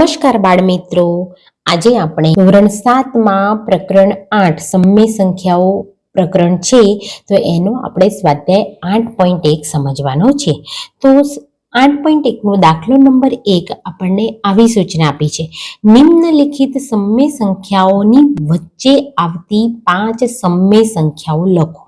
નમસ્કાર બાળ મિત્રો આજે આપણે ધોરણ સાતમાં પ્રકરણ આઠ સમય સંખ્યાઓ પ્રકરણ છે. તો એનો આપણે સ્વાધ્યાય આઠ પોઈન્ટ એક સમજવાનો છે. તો આઠ પોઈન્ટ એકનો દાખલો નંબર એક આપણને આવી સૂચના આપી છે. નિમ્નલિખિત સમય સંખ્યાઓની વચ્ચે આવતી પાંચ સમય સંખ્યાઓ લખો.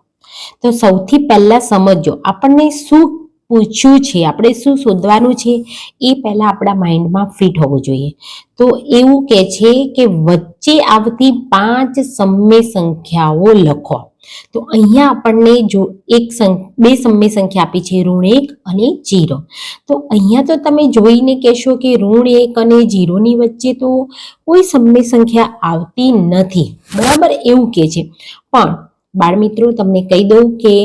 તો સૌથી પહેલા સમજો, આપણને શું પૂછ્યું છે, આપણે શું શોધવાનું છે, એ પહેલાં આપણા માઇન્ડમાં ફિટ હોવું જોઈએ. તો એવું કહે છે કે વચ્ચે આવતી પાંચ સમય સંખ્યાઓ લખો. તો અહીંયા આપણને જો એક બે સમ્ય સંખ્યા આપી છે, ઋણ એક અને જીરો. તો અહીંયા તો તમે જોઈને કહેશો કે ઋણ એક અને જીરોની વચ્ચે તો કોઈ સમ્ય સંખ્યા આવતી નથી. બરાબર એવું કહે છે. પણ બાળમિત્રો, તમને કહી દઉં કે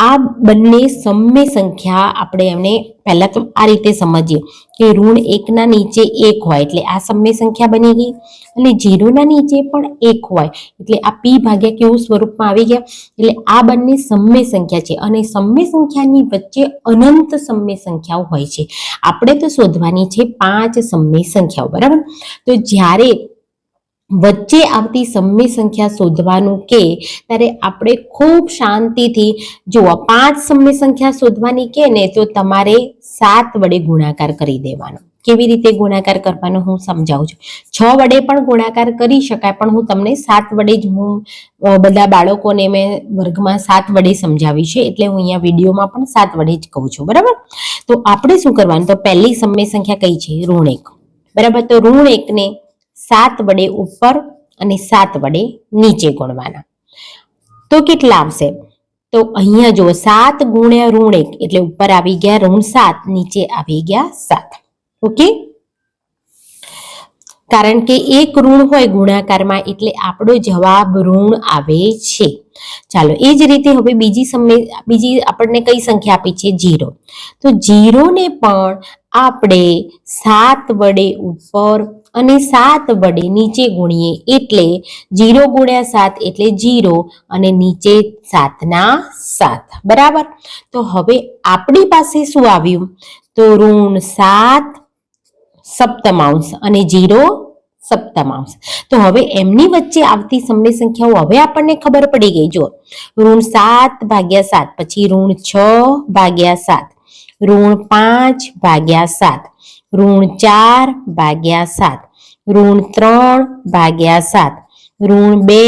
આ બંને સમય સંખ્યા આપણે એમને પહેલા તો આ રીતે સમજીએ કે ઋણ એકના નીચે એક હોય એટલે આ સમ્ય સંખ્યા બની ગઈ અને જીરોના નીચે પણ એક હોય એટલે આ પી ભાગ્યા કેવું સ્વરૂપમાં આવી ગયા એટલે આ બંને સમ્ય સંખ્યા છે અને સમ્ય સંખ્યાની વચ્ચે અનંત સમય સંખ્યાઓ હોય છે. આપણે તો શોધવાની છે પાંચ સમય સંખ્યાઓ, બરાબર? તો જ્યારે વચ્ચે આવતી સમય સંખ્યા શોધવાનું કે ત્યારે આપણે ખૂબ શાંતિથી જુઓ પાંચ સમય સંખ્યા શોધવાની કે ને તો તમારે સાત વડે ગુણાકાર કરી દેવાનો. કેવી રીતે ગુણાકાર કરવાનો હું સમજાવું છું. છ વડે પણ ગુણાકાર કરી શકાય, પણ હું તમને સાત વડે જ હું બધા બાળકોને મેં વર્ગમાં સાત વડે સમજાવી છે, એટલે હું અહીંયા વિડીયોમાં પણ સાત વડે જ કહું છું, બરાબર? તો આપણે શું કરવાનું? તો પહેલી સમય સંખ્યા કઈ છે? ઋણ એક. બરાબર? તો ઋણ એકને સાત વડે ઉપર અને સાત વડે નીચે ગુણવાના. તો કેટલા આવશે? તો અહીંયા જુઓ, સાત ગુણ્યા ઋણ એક, એટલે ઉપર આવી ગયા ઋણ સાત, નીચે આવી ગયા સાત. ઓકે? કારણ કે એક ઋણ હોય ગુણાકારમાં, એટલે આપણો જવાબ ઋણ આવે છે. ચાલો, એ જ રીતે હવે બીજી સમય બીજી આપણને કઈ સંખ્યા આપી છે? જીરો. તો જીરોને પણ આપણે સાત વડે ઉપર અને સાત વડે નીચે ગુણીએ એટલે જીરો ગુણ્યા સાત એટલે જીરો અને નીચે સાતના સાત. બરાબર? તો હવે આપણી પાસે શું આવ્યું? તો ઋણ સાત સપ્તમાંશ અને જીરો સપ્તમાંશ. તો હવે એમની વચ્ચે આવતી સમય સંખ્યાઓ હવે આપણને ખબર પડી ગઈ. જો ઋણ સાત ભાગ્યા સાત, પછી ઋણ છ ભાગ્યા સાત. ઋણ પાંચ ભાગ્યા સાત. ઋણ ચાર ભાગ્યા સાત. ઋણ ત્રણ ભાગ્યા સાત. ઋણ બે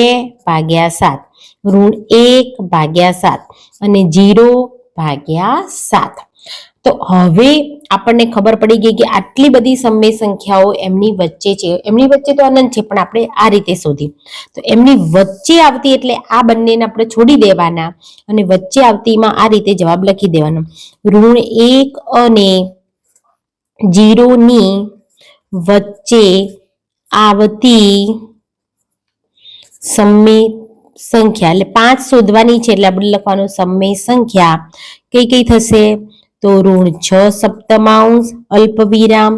ભાગ્યા સાત. ઋણ એક ભાગ્યા સાત અને જીરો ભાગ્યા સાત. તો હવે આપણને ખબર પડી ગઈ કે આટલી બધી સમય સંખ્યાઓ એમની વચ્ચે છે. એમની વચ્ચે તો અનંત છે, પણ આપણે આ રીતે શોધી તો એમની વચ્ચે આવતી એટલે આ બંનેને આપણે છોડી દેવાના અને વચ્ચે આવતીમાં આ રીતે જવાબ લખી દેવાનો. ઋણ એક અને જીરોની વચ્ચે આવતી સમય સંખ્યા, એટલે પાંચ શોધવાની છે, એટલે આપણે લખવાનું સમય સંખ્યા. કઈ કઈ થશે? તો ઋણ છ સપ્તમાંશ અલ્પ વિરામ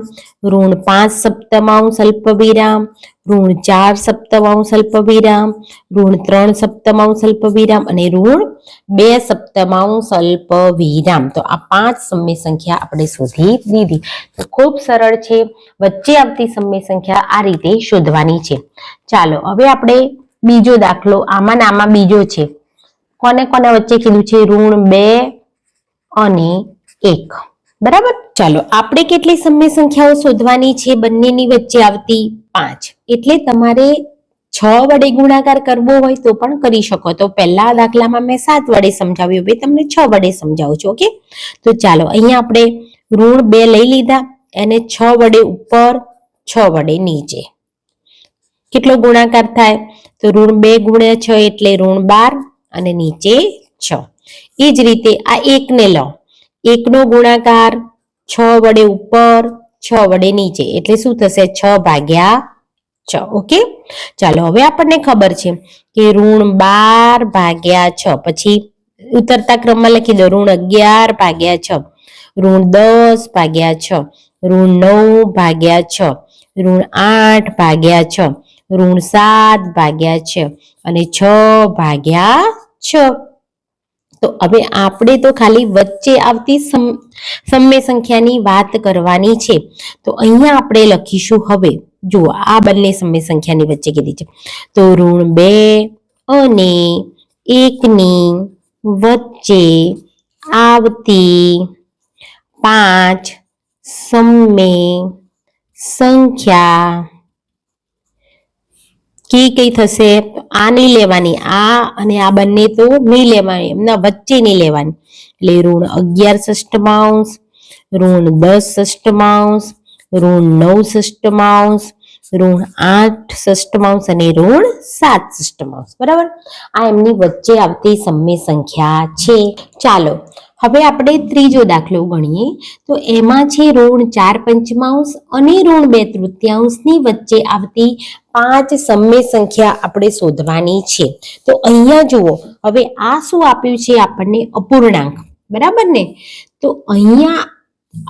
ઋણ પાંચ સપ્તમાંશ અલ્પ વિરામ ઋણ ચાર સપ્તમાંશ અલ્પ વિરામ ઋણ ત્રણ સપ્તમાંશ અલ્પ વિરામ અને ઋણ બે સપ્તમાંશ અલ્પ વિરામ તો આ પાંચ સમય સંખ્યા આપણે શોધી દીધી. તો ખૂબ સરળ છે. વચ્ચે આવતી સમય સંખ્યા આ રીતે શોધવાની છે. ચાલો, હવે આપણે બીજો દાખલો, આમાં આમાં બીજો છે. કોને કોને વચ્ચે કીધું છે? ઋણ બે અને એક. બરાબર? ચાલો, આપણે કેટલી સમય સંખ્યાઓ શોધવાની છે બંનેની વચ્ચે આવતી પાંચ? એટલે તમારે છ વડે ગુણાકાર કરવો હોય તો પણ કરી શકો. તો પહેલા દાખલામાં મેં સાત વડે સમજાવ્યું. ભાઈ તમને છ વડે સમજાવું છું, ઓકે? તો ચાલો, અહીંયા આપણે ઋણ બે લઈ લીધા. એને છ વડે ઉપર, છ વડે નીચે. કેટલો ગુણાકાર થાય? તો ઋણ બે ગુણ્યા છ એટલે ઋણ બાર અને નીચે છ. એ જ રીતે આ એકને લો. એકનો ગુણાકાર છ વડે ઉપર, છ વડે નીચે. એટલે શું થશે? છ ભાગ્યા છ. ઓકે? ચાલો, હવે આપણને ખબર છે કે ઋણ બાર ભાગ્યા છ. પછી ઉતરતા ક્રમમાં લખી દો, ઋણ અગિયાર ભાગ્યા છ. ઋણ દસ ભાગ્યા છ. ઋણ નવ ભાગ્યા છ. ઋણ આઠ ભાગ્યા છ. ઋણ સાત ભાગ્યા છ. અને છ ભાગ્યા છ. તો હવે આપણે તો ખાલી વચ્ચે આવતી સમ- સમય સંખ્યાની વાત કરવાની છે. તો અહીંયા આપણે લખીશું હવે. જુઓ આ બંને સમય સંખ્યાની વચ્ચે કીધી છે. તો ઋણ બે અને એકની વચ્ચે આવતી પાંચ સમય સંખ્યા કી કઈ થશે? આ નહીં લેવાની. આ અને આ બંને તો નહીં લેવાની. એમના વચ્ચે નહીં લેવાની. એટલે ઋણ અગિયાર ષષ્ટમાંશ ઋણ દસ ષષ્ટમાંશ ઋણ નવ ષષ્ટમાંશ ઋણ આઠ ષષ્ટમાંશ અને ઋણ સાત ષષ્ટમાંશ બરાબર? આ એમની વચ્ચે આવતી સમય સંખ્યા છે. ચાલો, હવે આપણે ત્રીજો દાખલો ગણીએ. તો એમાં છે ઋણ ચાર પંચમાંશ અને ઋણ બે તૃતીયાંશની વચ્ચે આવતી પાંચ સમય સંખ્યા આપણે શોધવાની છે. તો અહીંયા જુઓ, હવે આ શું આપ્યું છે આપણને? અપૂર્ણાંક. બરાબર ને? તો અહીંયા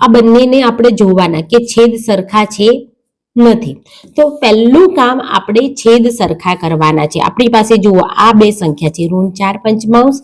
આ બંનેને આપણે જોવાના કે છેદ સરખા છે નથી. તો પહેલું કામ આપણે છેદ સરખા કરવાના છે. આપણી પાસે જુઓ, આ બે સંખ્યા છે. ઋણ ચાર પંચમાંશ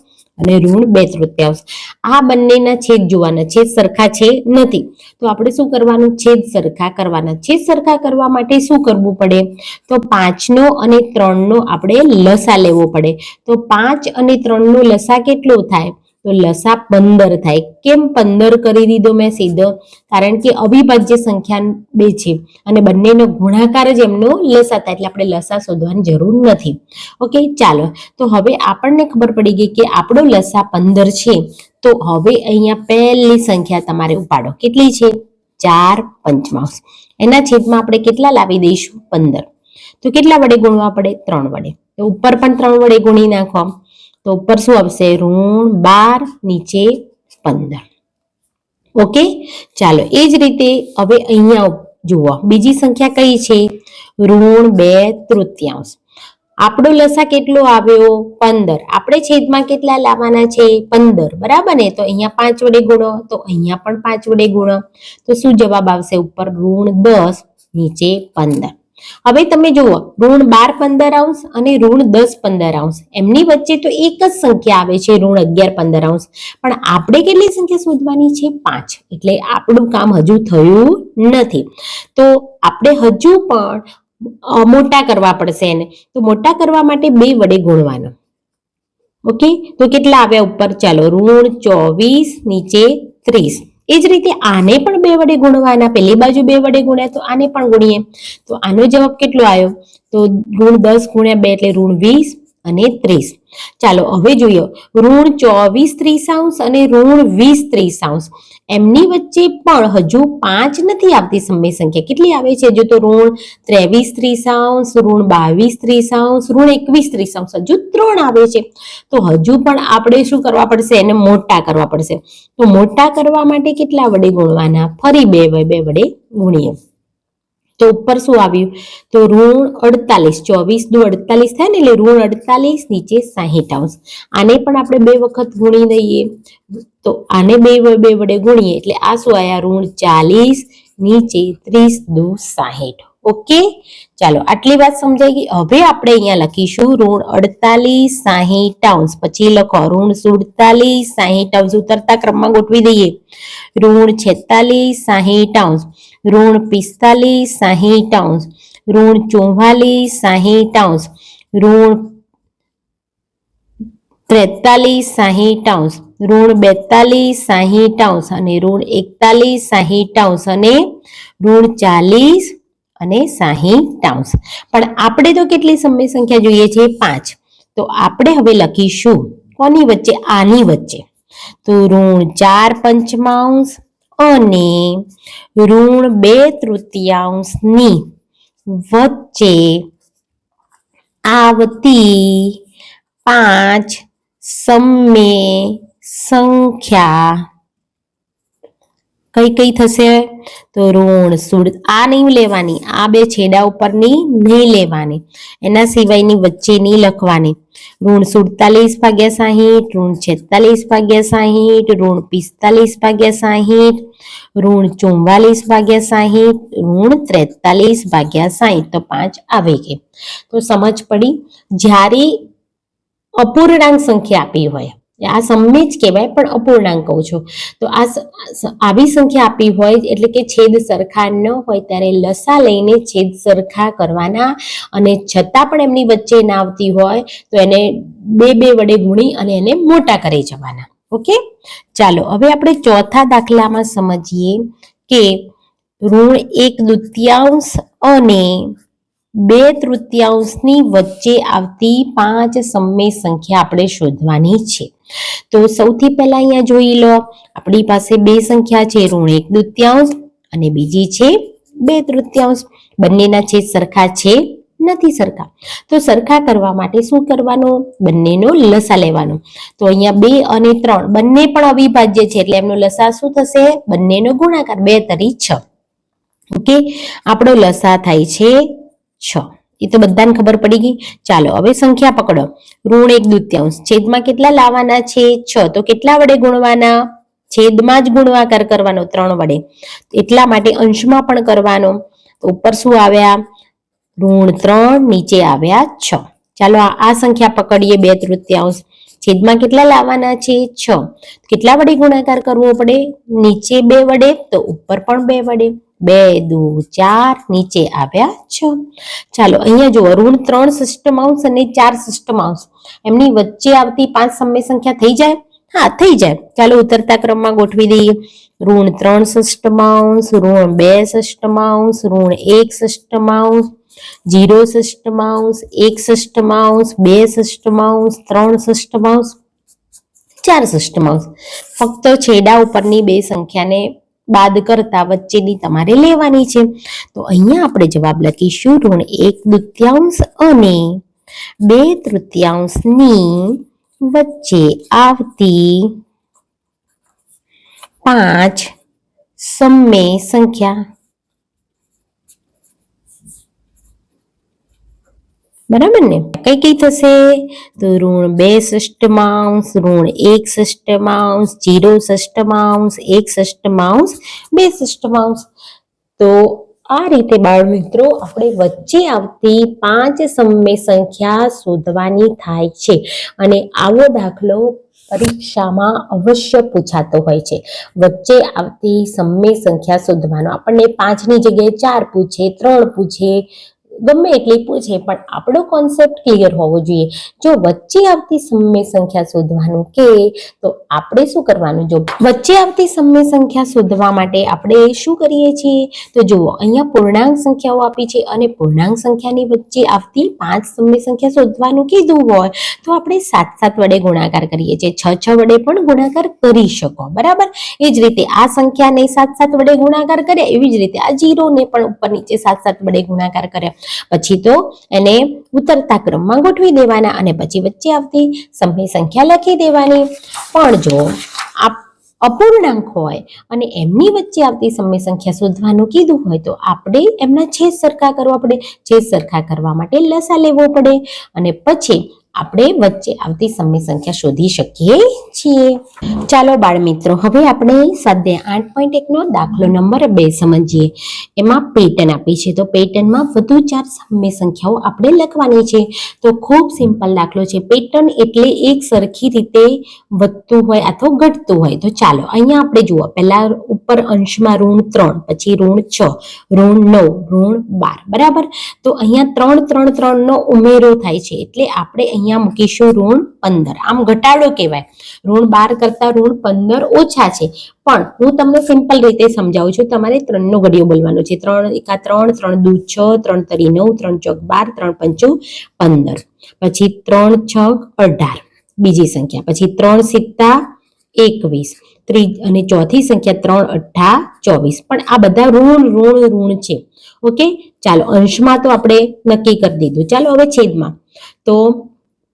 અને ઋણ બે તૃતીયાંશ. આ બંનેના છેદ જોવાના છેદ સરખા છે નથી. તો આપણે શું કરવાનું? છેદ સરખા કરવાના. છેદ સરખા કરવા માટે શું કરવું પડે? તો પાંચનો અને ત્રણનો આપણે લસા લેવો પડે. તો પાંચ અને ત્રણનો લસા કેટલો થાય? તો લસા પંદર થાય. કેમ પંદર કરી દીધો મેં સીધો? કારણ કે અવિભાજ્ય સંખ્યા બે છે અને બંનેનો ગુણાકાર જ એમનો લસા થાય એટલે આપણે લસા શોધવાની જરૂર નથી. ઓકે, ચાલો. તો હવે આપણને ખબર પડી ગઈ કે આપણો લસા પંદર છે. તો હવે અહીંયા પહેલી સંખ્યા તમારે ઉપાડો. કેટલી છે? ચાર પંચમાંશ. એના છેદમાં આપણે કેટલા લાવી દઈશું? પંદર. તો કેટલા વડે ગુણવા પડે? ત્રણ વડે. તો ઉપર પણ ત્રણ વડે ગુણી નાખો તો ઉપર શું આવશે? ઋણ, બાર, નીચે પંદર. ઓકે ચાલો, એ જ રીતે હવે અહીંયા જુઓ. બીજી સંખ્યા કઈ છે? ઋણ બે તૃતીયાંશ. આપણો લસા કેટલો આવ્યો? પંદર. આપણે છેદમાં કેટલા લાવવાના છે? પંદર. બરાબર ને? તો અહીંયા પાંચ વડે ગુણો, તો અહીંયા પણ પાંચ વડે ગુણો. તો શું જવાબ આવશે ઉપર? ઋણ દસ, નીચે પંદર. હવે તમે જુઓ, ઋણ બાર પંદર અંશ અને ઋણ દસ પંદર અંશ. એમની વચ્ચે તો એક જ સંખ્યા આવે છે, ઋણ અગિયાર પંદર અંશ. પણ આપણે કેટલી સંખ્યા શોધવાની છે? પાંચ. એટલે આપણું કામ હજુ થયું નથી. તો આપણે હજુ પણ મોટા કરવા પડશે એને. તો મોટા કરવા માટે બે વડે ગુણવાનો. ઓકે? તો કેટલા આવ્યા ઉપર? ચાલો, ઋણ ચોવીસ, નીચે ત્રીસ. એ જ રીતે આને પણ બે વડે ગુણવાના પેલી બાજુ બે વડે ગુણ્યા તો આને પણ ગુણીએ. તો આનો જવાબ કેટલો આવ્યો? તો ઋણ દસ ગુણ્યા બે એટલે ઋણ વીસ અને ત્રીસ. ચાલો હવે જોઈએ ઋણ ચોવીસ ત્રીસાંશ અને ઋણ વીસ ત્રીસાંશ. એમની વચ્ચે પણ હજુ પાંચ નથી આવતી સમય સંખ્યા. કેટલી આવે છે? હજુ તો ઋણ ત્રેવીસ ત્રીસાંશ, ઋણ બાવીસ ત્રીસાંશ, ઋણ એકવીસ ત્રીસાંશ, હજુ ત્રણ આવે છે. તો હજુ પણ આપણે શું કરવા પડશે? એને મોટા કરવા પડશે. તો મોટા કરવા માટે કેટલા વડે ગુણવાના? ફરી બે બે વડે ગુણીએ. તો ઉપર શું આવ્યું? તો ઋણ અડતાલીસ, ચોવીસ દુ અડતાલીસ થાય ને એટલે ઋણ અડતાલીસ નીચે સાહીઠ અંશ. આને પણ આપણે બે વખત ગુણી દઈએ. તો આને બે વ- બે વડે ગુણીએ એટલે આ શું આયા? ઋણ ચાલીસ, નીચે ત્રીસ દુ સાહીઠ. ઓકે? ચાલો, આટલી વાત સમજાઈ ગઈ. હવે આપણે અહીંયા લખીશું ઋણ અડતાલીસ, સાહીઠ અંશ. પછી લખો, ઋણ સુડતાલીસ, સાહીઠ અંશ ઉતરતા ક્રમમાં ગોઠવી દઈએ. ઋણ છેતાલીસ, સાહીઠ અંશ. ઋણ પિસ્તાલીસ, સાહીઠ અંશ. ઋણ ચુમ્માલીસ સાહીઠ અંશ. ઋણ ત્રેતાલીસ, સાહીઠ અંશ. ઋણ બેતાલીસ, સાહીઠ અંશ અને ઋણ એકતાલીસ, સાહીઠ અંશ અને ઋણ ચાલીસ અને સાહીઠ અંશ. પણ આપણે તો કેટલી સમય સંખ્યા જોઈએ છે? પાંચ. તો આપણે હવે લખીશું કોની વચ્ચે? આની વચ્ચે. તો ઋણ ચાર પંચમાંશ અને ઋણ બે તૃતીયાંશની વચ્ચે આવતી પાંચ સમય સંખ્યા કઈ કઈ થશે? તો ઋણ, સુડ, આ નહીં લેવાની. આ બે છેડા ઉપરની નહીં લેવાની. એના સિવાયની વચ્ચેની લખવાની. ઋણ સુડતાલીસ ભાગ્યા સાહીઠ, ઋણ છેતાલીસ ભાગ્યા સાહીઠ, ઋણ પિસ્તાલીસ ભાગ્યા સાહીઠ, ઋણ ચુમ્માલીસ ભાગ્યા સાહીઠ, ઋણ ત્રેતાલીસ ભાગ્યા સાહીઠ. તો પાંચ આવે કે તો સમજ પડી. જ્યારે અપૂર્ણાંક સંખ્યા આપી હોય આ સમય જ કહેવાય, પણ અપૂર્ણાંક કહું છું. તો આ આવી સંખ્યા આપી હોય, એટલે કે છેદ સરખા ન હોય, ત્યારે લસા લઈને છેદ સરખા કરવાના અને છતાં પણ એમની વચ્ચે ના આવતી હોય, તો એને બે બે વડે ગુણી અને એને મોટા કરી જવાના. ઓકે? ચાલો, હવે આપણે ચોથા દાખલામાં સમજીએ કે ઋણ એક દૃત્યાંશ અને બે તૃતીયાંશની વચ્ચે આવતી પાંચ સમય સંખ્યા આપણે શોધવાની છે. તો સૌથી પહેલા અહીંયા જોઈ લો. આપણી પાસે બે સંખ્યા છે, ઋણ એક દૃત્યાંશ અને બીજી છે બે તૃતીયાંશ. બંનેના છેદ સરખા છે, નથી સરખા. તો સરખા કરવા માટે શું કરવાનું? બંનેનો લસા લેવાનો. તો અહીંયા બે અને ત્રણ બંને પણ અવિભાજ્ય છે, એટલે એમનો લસા શું થશે? બંનેનો ગુણાકાર, બે તરી છ. ઓકે? આપણો લસા થાય છે છ. એ તો બધાને ખબર પડી ગઈ. ચાલો, હવે સંખ્યા પકડો. ઋણ એક દૂત્યાંશ. છેદમાં કેટલા લાવવાના છે? છ. તો કેટલા વડે ગુણવાના? છેદમાં જ ગુણવાકાર કરવાનો ત્રણ વડે. એટલા માટે અંશમાં પણ કરવાનો. ઉપર શું આવ્યા? ઋણ ત્રણ, નીચે આવ્યા છ. ચાલો, આ સંખ્યા પકડીએ બે તૃતીયાંશ. છેદમાં કેટલા લાવવાના છે? છ. કેટલા વડે ગુણાકાર કરવો પડે? નીચે બે વડે, તો ઉપર પણ બે વડે. બે, દુ, ચાર નીચે આવ્યા છ. ચાલો, અહીંયા જુઓ, ઋણ ત્રણ સિસ્ટમાંશ અને ચાર સિસ્ટમાંશ એમની વચ્ચે આવતી પાંચ સમય સંખ્યા થઈ જાય? હા, થઈ જાય. ચાલો, ઉતરતા ક્રમમાં ગોઠવી દઈએ. ઋણ ત્રણ સિસ્ટમાંશ ઋણ બે સિસ્ટમાંશ ઋણ એક સિસ્ટમાંશ જીરો સિસ્ટમાંશ એક સિસ્ટમાંશ બે સિસ્ટમાંશ ત્રણ સિસ્ટમાંશ ચાર સિસ્ટમાંશ ફક્ત છેડા ઉપરની બે સંખ્યાને બાદ કરતા વચ્ચેની તમારે લેવાની છે. તો અહીંયા આપણે જવાબ લખીશું ઋણ એક દૃત્યાંશ અને બે તૃતીયાંશની વચ્ચે આવતી પાંચ સમય સંખ્યા બરાબર ને? કઈ કઈ થશે? તો ઋણ બે ષષ્ટમાંશ ઋણ એક ષષ્ટમાંશ જીરો ષષ્ટમાંશ એક ષષ્ટમાંશ બે ષષ્ટમાંશ તો આ રીતે બાળ મિત્રો આપણે વચ્ચે આવતી પાંચ સમય સંખ્યા શોધવાની થાય છે અને આવો દાખલો પરીક્ષામાં અવશ્ય પૂછાતો હોય છે. વચ્ચે આવતી સમય સંખ્યા શોધવાનો. આપણને પાંચની જગ્યાએ ચાર પૂછે, ત્રણ પૂછે ગમે એટલી પૂછે, પણ આપણો કોન્સેપ્ટ ક્લિયર હોવો જોઈએ. જો વચ્ચે આવતી સમય સંખ્યા શોધવાનું કે, તો આપણે શું કરવાનું? જો વચ્ચે આવતી સમય સંખ્યા શોધવા માટે આપણે શું કરીએ છીએ? તો જુઓ, અહીંયા પૂર્ણાંક સંખ્યાઓ આપી છે અને પૂર્ણાંક સંખ્યાની વચ્ચે આવતી પાંચ સમય સંખ્યા શોધવાનું કીધું હોય, તો આપણે સાત સાત વડે ગુણાકાર કરીએ છીએ. છ છ વડે પણ ગુણાકાર કરી શકો, બરાબર? એ જ રીતે આ સંખ્યાને સાત સાત વડે ગુણાકાર કર્યા, એવી જ રીતે આ જીરોને પણ ઉપર નીચે સાત સાત વડે ગુણાકાર કર્યા. પછી તો એને ઉતરતા ક્રમમાં ગોઠવી દેવાના અને પછી વચ્ચે આવતી સમય સંખ્યા લખી દેવાની. પણ જો આપ અપૂર્ણાંક હોય અને એમની વચ્ચે આવતી સમય સંખ્યા શોધવાનું કીધું હોય તો આપણે એમના છેદ સરખા કરવા પડે. છેદ સરખા કરવા માટે લસા લેવો પડે. અને પછી આપણે વચ્ચે આવતી સમય સંખ્યા શોધી શકીએ છીએ. ચાલો બાળ મિત્રો હવે આપણે સ્વાધ્યાય આઠ પોઈન્ટ એકનો દાખલો નંબર બે સમજીએ. એમાં પેટર્ન આપી છે. તો પેટર્નમાં વધુ ચાર સમય સંખ્યાઓ આપણે લખવાની છે. તો ખૂબ સિમ્પલ દાખલો છે. પેટર્ન એટલે એક સરખી રીતે વધતું હોય અથવા ઘટતું હોય. તો ચાલો, અહીંયા આપણે જુઓ. પહેલાં ઉપર અંશમાં ઋણ ત્રણ, પછી ઋણ છ, ઋણ નવ, ઋણ બાર. બરાબર? તો અહીંયા ત્રણ ત્રણ ત્રણનો ઉમેરો થાય છે. એટલે આપણે અહીંયા મૂકીશું ઋણ પંદર. આમ ઘટાડો કહેવાય. ઋણ બાર કરતા ઋણ પંદર ઓછા છે. પણ હું તમને સિમ્પલ રીતે સમજાવું છું. તમારે ત્રણનો ઘડિયો બોલવાનો છે. ત્રણ એકા ત્રણ ત્રણ દુ છ, ત્રણ તરી નવ, ત્રણ ચોક બાર, ત્રણ પંચો પંદર. પછી ત્રણ છ અઢાર. બીજી સંખ્યા. પછી ત્રણ સિત્તા એકવીસ. ત્રી અને ચોથી સંખ્યા ત્રણ અઠ્ઠા ચોવીસ. પણ આ બધા ઋણ ઋણ ઋણ છે. ઓકે? ચાલો અંશમાં તો આપણે નક્કી કરી દીધું. ચાલો હવે છેદમાં. તો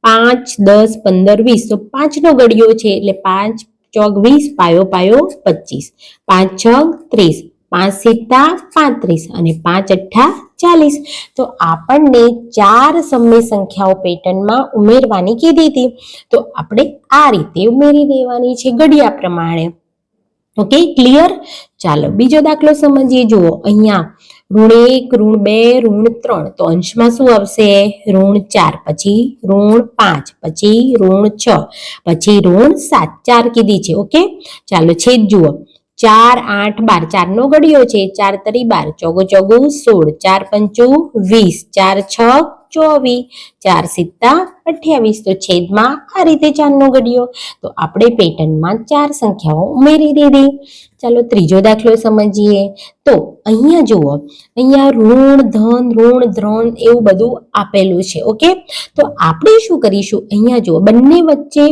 પાંચ, દસ, પંદર, વીસ. તો પાંચનો ગળ્યો છે એટલે પાંચ ચોક વીસ, પાયો પાયો પચીસ. પાંચ છ ત્રીસ. પાંચ સિત્તા પાંત્રીસ અને પાંચ અઠ્ઠા ચાલીસ. તો આપણને ચાર સમય સંખ્યાઓ પેટર્નમાં ઉમેરવાની કીધી હતી. તો આપણે આ રીતે ઉમેરી દેવાની છે ઘડિયા પ્રમાણે. Okay, clear? ચાલો, બીજો દાખલો સમજીએ. જુઓ, અહીંયા ઋણ એક, ઋણ બે, ઋણ ત્રણ. તો અંશમાં શું આવશે? ઋણ ચાર, પછી ઋણ પાંચ, પછી ઋણ છ, પછી ઋણ સાત. ચાર કીધી છે, ઓકે? ચાલો છેદ જુઓ. ચાર, આઠ, બાર. ચાર નો ઘડિયો છે. ચાર તરી બાર. ચોગો ચોગુ સોળ. ચાર પંચુ વીસ. ચાર છ ચોવીસ, ચાર સિત્તા, અઠ્યાવીસ તો છેદમાં આ રીતે ચારનો ઘડિયો. તો આપણે પેટર્નમાં ચાર સંખ્યાઓ ઉમેરી દીધી. ચાલો ત્રીજો દાખલો સમજીએ. તો અહીંયા જુઓ, અહીંયા ઋણ, ધન, ઋણ, ધ્રણ એવું બધું આપેલું છે, ઓકે? તો આપણે શું કરીશું? અહીંયા જુઓ, બંને વચ્ચે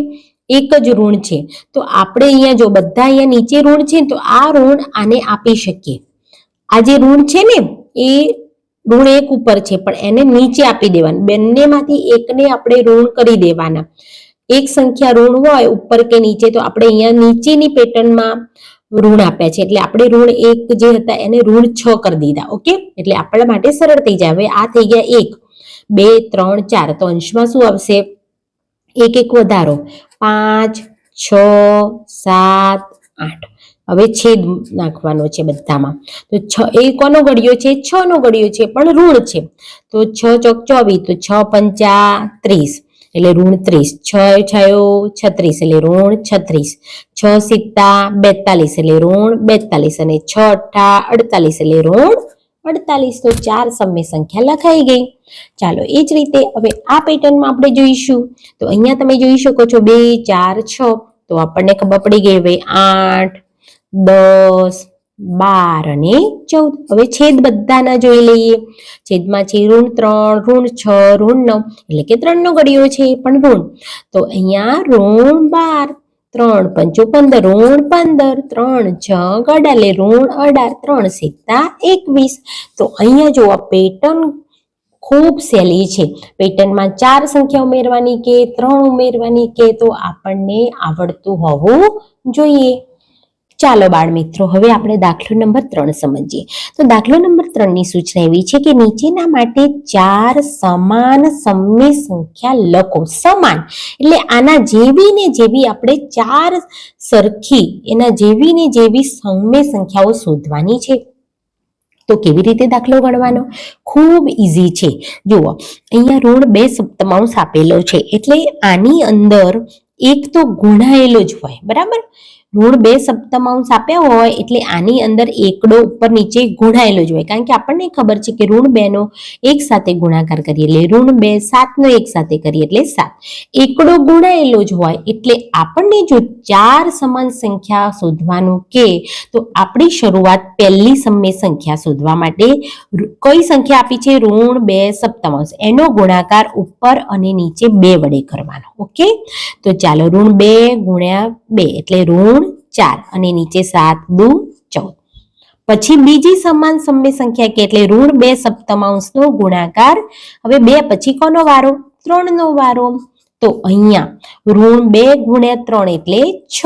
એક જ ઋણ છે. તો આપણે અહીંયા જો બધા અહીંયા નીચે ઋણ છે તો આ ઋણ આને આપી શકીએ. આ જે ઋણ છે ને, એ ઋણ એક ઉપર છે, પણ એને નીચે આપી દેવાનું. બંનેમાંથી એકને આપણે ઋણ કરી દેવાના. એક સંખ્યા ઋણ હોય ઉપર કે નીચે, તો આપણે અહીંયા નીચેની પેટર્નમાં ઋણ આપ્યા છે. એટલે આપણે ઋણ એક જે હતા, એને ઋણ છ કરી દીધા, ઓકે? એટલે આપણા માટે સરળ થઈ જાય. હવે આ થઈ ગયા એક. બે, ત્રણ, ચાર. તો અંશમાં શું આવશે? એક એક વધારો. પાંચ, છ, સાત, આઠ. હવે છેદ નાખવાનો છે બધામાં. તો છ, એ કોનો ઘડિયો છે? છ નો ઘડિયો છે, પણ ઋણ છે. તો છ ચોક ચોવીસ, તો છ પંચા ત્રીસ, એટલે ઋણ ત્રીસ. છ છયો છત્રીસ, એટલે ઋણ છત્રીસ. છ સિત્તા બેતાલીસ, એટલે ઋણ બેતાલીસ. અને છ અઠા અડતાલીસ, એટલે ઋણ અડતાલીસ. તો ચાર સમય સંખ્યા લખાઈ ગઈ. ચાલો, એ જ રીતે હવે આ પેટર્નમાં આપણે જોઈશું. તો અહીંયા તમે જોઈ શકો છો બે, ચાર, છ. તો આપણને ખબર પડી ગઈ હવે આઠ દસ, બાર અને ચૌદ. હવે છેદ બધાના જોઈ લઈએ. છેદમાં છે ઋણ ત્રણ, ઋણ છ, ઋણ નવ. એટલે કે ત્રણનો ગળ્યો છે પણ ઋણ. તો અહીંયા ઋણ બાર, ત્રણ પંચો પંદર ઋણ પંદર, ત્રણ છ ગડાલે ઋણ અઢાર, ત્રણ સિત્તા એકવીસ. તો અહીંયા જો આ પેટર્ન ખૂબ સહેલી છે. પેટર્નમાં ચાર સંખ્યા ઉમેરવાની કે ત્રણ ઉમેરવાની કે તો આપણને આવડતું હોવું જોઈએ. ચાલો બાળ મિત્રો, હવે આપણે દાખલો નંબર ત્રણ સમજીએ. તો દાખલો નંબર ત્રણની સૂચના એવી છે કે નીચેના માટે ચાર સમાન સમય સંખ્યા લખો. સમાન. એટલે આના જેવી ને જેવી આપણે ચાર સરખી, એના જેવી ને જેવી સમય સંખ્યાઓ શોધવાની છે. તો કેવી રીતે દાખલો ગણવાનો? ખૂબ ઇઝી છે. જુઓ, અહીંયા ઋણ બે સપ્તમાંશ આપેલો છે. એટલે આની અંદર એક તો ગુણાયેલો જ હોય, બરાબર? ઋણ બે સપ્તમાંશ આપ્યા હોય એટલે આની અંદર એકડો ઉપર નીચે ગુણાયેલો જ હોય. કારણ કે આપણને ખબર છે કે ઋણ બે નો એક સાથે ગુણાકાર કરીએ એટલે ઋણ બે સાતનો એક સાથે કરીએ એટલે સાત. એકડો ગુણાયેલો જ હોય એટલે આપણને જો ચાર સમાન સંખ્યા શોધવાનું કે તો આપણી શરૂઆત પહેલી સમય સંખ્યા શોધવા માટે કઈ સંખ્યા આપી છે? ઋણ બે સપ્તમાંશ એનો ગુણાકાર ઉપર અને નીચે બે વડે કરવાનો. ઓકે? તો ચાલો ઋણ બે ગુણ્યા બે એટલે ઋણ ચાર અને નીચે સાત, દુ, ચૌદ. પછી બીજી સમાન સમય સંખ્યા કે એટલે ઋણ બે સપ્તમાંશનો ગુણાકાર. હવે બે પછી કોનો વારો? ત્રણનો વારો. તો અહીંયા ઋણ બે ગુણ્યા ત્રણ એટલે છ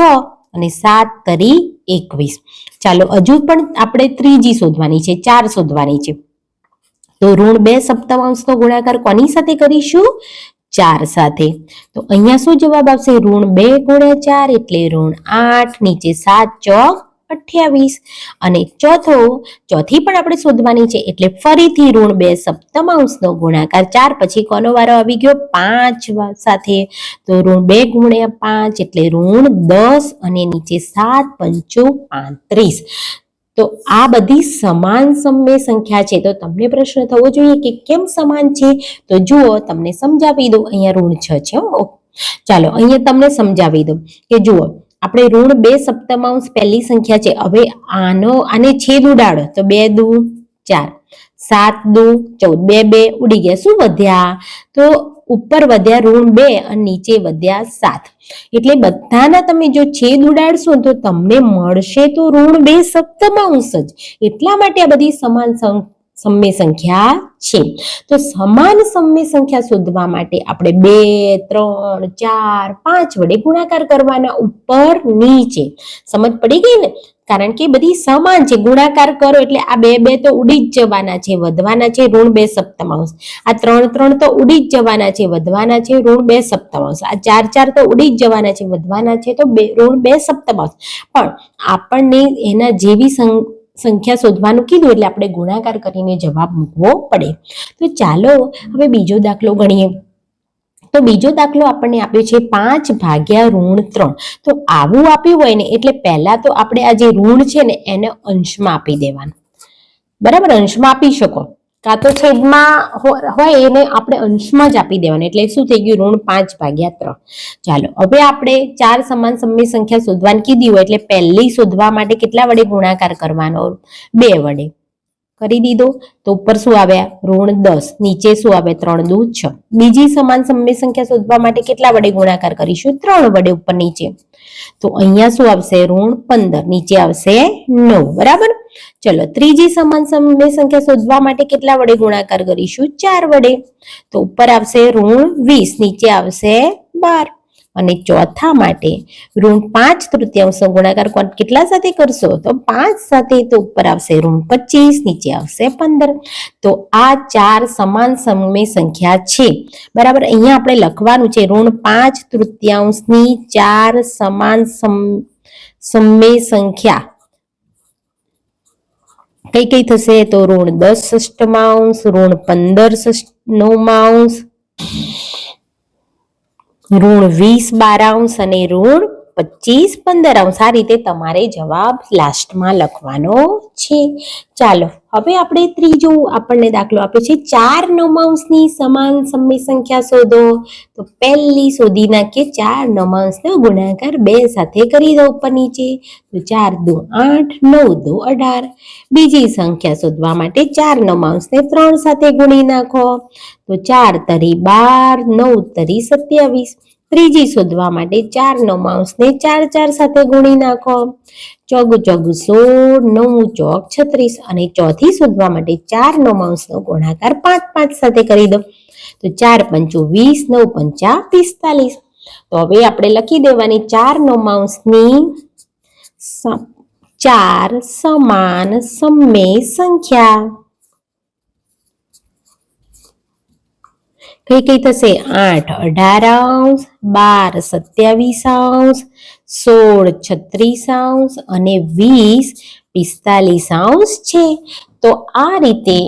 અને સાત તરી એકવીસ. ચાલો, હજુ પણ આપણે ત્રીજી શોધવાની છે, ચાર શોધવાની છે. તો ઋણ બે સપ્તમાંશનો ગુણાકાર કોની સાથે કરીશું? ચાર સાથે. તો અહીંયા શું જવાબ આવશે? ઋણ બે ગુણ્યા ચાર એટલે ઋણ આઠ, નીચે સાત, ચોક, અઠ્યાવીસ. અને ચોથો, ચોથી પણ આપણે શોધવાની છે એટલે ફરીથી ઋણ બે સપ્તમાંશનો ગુણાકાર ચાર, પછી કોનો વારો આવી ગયો? પાંચ સાથે. તો ઋણ બે ગુણ્યા પાંચ એટલે ઋણ દસ અને નીચે સાત પંચો પાંત્રીસ. તો આ બધી સમાન સમય સંખ્યા છે. તો તમને પ્રશ્ન થવો જોઈએ કે કેમ સમાન છે? તો જુઓ, તમને સમજાવી દઉં. અહીંયા ઋણ છ છે. ચાલો, અહીંયા તમને સમજાવી દઉં કે જુઓ, આપણે ઋણ બે સપ્તમાંશ પહેલી સંખ્યા છે. હવે આનો, આને છેદ ઉડાડો. તો બે દુ, ચાર. સાત દુ, ચૌદ. બે બે ઉડી ગયા. શું વધ્યા? તો ઉપર વધ્યા ઋણ બે અને નીચે વધ્યા સાત. એટલે બધાના તમે જો છેદ ઉડાડશો તો તમને મળશે તો ઋણ બે સપ્તમાંશ જ. એટલા માટે આ બધી સમાન સં- સમય સંખ્યા છે. તો સમાન સમય સંખ્યા શોધવા માટે આપણે બે, ત્રણ, ચાર, પાંચ વડે ગુણાકાર કરવાના ઉપર નીચે. સમજ પડી ગઈ ને? કારણ કે બધી સમાન છે. ગુણાકાર કરો એટલે આ બે બે તો ઉડી જ જવાના છે, વધવાના છે, ઋણ બે સપ્તમાંશ. આ ત્રણ ત્રણ તો ઉડી જ જવાના છે, વધવાના છે, ઋણ બે સપ્તમાંશ. આ ચાર ચાર તો ઉડી જ જવાના છે, વધવાના છે, તો બે, ઋણ બે સપ્તમાંશ. પણ આપણને એના જેવી સંખ્યા શોધવાનું કીધું એટલે આપણે ગુણાકાર કરીને જવાબ મૂકવો પડે. તો ચાલો હવે બીજો દાખલો ગણીએ. તો બીજો દાખલો આપણને આપ્યો છે પાંચ ભાગ્યા ઋણ ત્રણ. તો આવું આપ્યું હોય ને એટલે પહેલા તો આપણે આ જે ઋણ છે ને એને અંશમાં આપી દેવાનું. બરાબર? અંશમાં આપી શકો. કાં તો છેદમાં હોય એને આપણે અંશમાં જ આપી દેવાનું. એટલે શું થઈ ગયું? ઋણ પાંચ ભાગ્યા ત્રણ. ચાલો, હવે આપણે ચાર સમાન સમય સંખ્યા શોધવાની કીધી હોય એટલે પહેલી શોધવા માટે કેટલા વડે ગુણાકાર કરવાનો? બે વડે. કરી દીધો. તો ઉપર શું આવ્યા? ઋણ દસ. નીચે શું આવે? ત્રણ દુ છ. બીજી સમાન સમય સંખ્યા શોધવા માટે કેટલા વડે ગુણાકાર કરીશું? ત્રણ વડે ઉપર નીચે. તો અહીંયા શું આવશે? ઋણ પંદર. નીચે આવશે નવ. બરાબર? ચલો ત્રીજી સમાન સમય સંખ્યા શોધવા માટે કેટલા વડે ગુણાકાર કરીશું ચાર વડે તો ઉપર આવશે ઋણ વીસ નીચે આવશે બાર અને ચોથા માટે ઋણ પાંચ તૃતીયાંશનો ગુણાકાર કેટલા સાથે કરશો તો પાંચ સાથે તો ઉપર આવશે ઋણ પચીસ નીચે આવશે પંદર તો આ ચાર સમાન સમય સંખ્યા છે બરાબર અહીંયા આપણે લખવાનું છે ઋણ પાંચ તૃતીયાંશની ચાર સમાન સમ- સમય સંખ્યા કઈ કઈ થશે? તો ઋણ દસ ષષ્ટમાંશ ઋણ પંદર ષષ્ટ નવમાંશ ઋણ વીસ બારાંશ અને ઋણ પચીસ પંદર અંશ આ રીતે તમારે જવાબ લાસ્ટમાં લખવાનો છે. ચાલો, હવે આપણે ત્રીજો આપણને દાખલો આપ્યો છે. ચાર નમાંશની સમાન સમય સંખ્યા શોધો. તો પહેલી શોધી નાખીએ ચાર નમાંશનો ગુણાકાર બે સાથે કરી દો ઉપર નીચે. તો ચાર દુ આઠ, નવ દુ અઢાર. બીજી સંખ્યા શોધવા માટે ચાર નમાંશને ત્રણ સાથે ગુણી નાખો. તો ચાર તરી બાર, નવ તરી સત્યાવીસ. ત્રીજી શોધવા માટે ચાર માઉસને ચાર ચાર સાથે ગુણી નાખો. ચોગુ ચોગુ સોળ નવું ચોક છત્રીસ અને ચોથી શોધવા માટે ચાર નમાંશનો ગુણાકાર પાંચ પાંચ સાથે કરી દો. તો ચાર પંચો વીસ, નવ પંચા પિસ્તાલીસ. તો હવે આપણે લખી દેવાની ચાર નમાંશની સ- ચાર સમાન સમય સંખ્યા. કઈ કઈ થશે આઠ, અઢાર અંશ, બાર, સત્યાવીસ અંશ, સોળ, છત્રીસ અંશ અને વીસ પિસ્તાલીસ અંશ છે. તો આ રીતે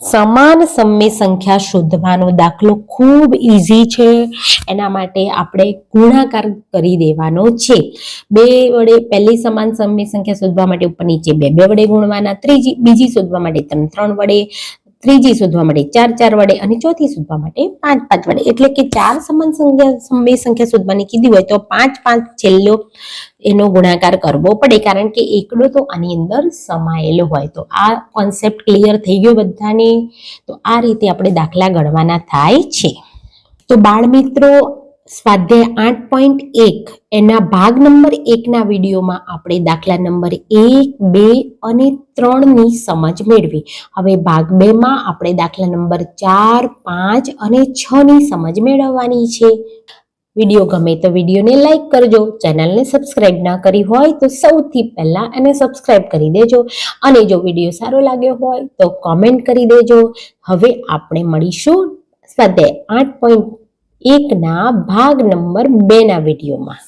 સમાન સમય સંખ્યા શોધવાનો દાખલો ખૂબ ઇઝી છે. એના માટે આપણે ગુણાકાર કરી દેવાનો છે. બે વડે પહેલી સમાન સમય સંખ્યા શોધવા માટે ઉપર નીચે બે બે વડે ગુણવાના, ત્રીજી, બીજી શોધવા માટે ત્રણ ત્રણ વડે ત્રીજી શોધવા માટે ચાર ચાર વડે અને ચોથી શોધવા માટે પાંચ પાંચ વડે. એટલે કે ચાર સમાન સંખ્યા સમય સંખ્યા શોધવાની કીધી હોય તો પાંચ પાંચ છેલ્લો એનો ગુણાકાર કરવો પડે. કારણ કે એકડો તો આની અંદર સમાયેલો હોય. તો આ કોન્સેપ્ટ ક્લિયર થઈ ગયો બધાને? તો આ રીતે આપણે દાખલા ગણવાના થાય છે. તો બાળ મિત્રો સ્વાધ્યાય આઠ પોઈન્ટ એક, એના ભાગ નંબર એકના વિડીયોમાં આપણે દાખલા નંબર એક, બે અને ત્રણની સમજ મેળવી. હવે ભાગ બેમાં આપણે દાખલા નંબર ચાર, પાંચ અને છની સમજ મેળવવાની છે. વીડિયો ગમે તો વિડીયોને લાઇક કરજો, ચેનલને સબસ્ક્રાઇબ ના કરી હોય તો સૌથી પહેલાં એને સબસ્ક્રાઇબ કરી દેજો. અને જો વીડિયો સારો લાગ્યો હોય તો કોમેન્ટ કરી દેજો. હવે આપણે મળીશું સ્વાધ્યાય આઠ પોઈન્ટ એકના ભાગ નંબર બેના વિડીયોમાં.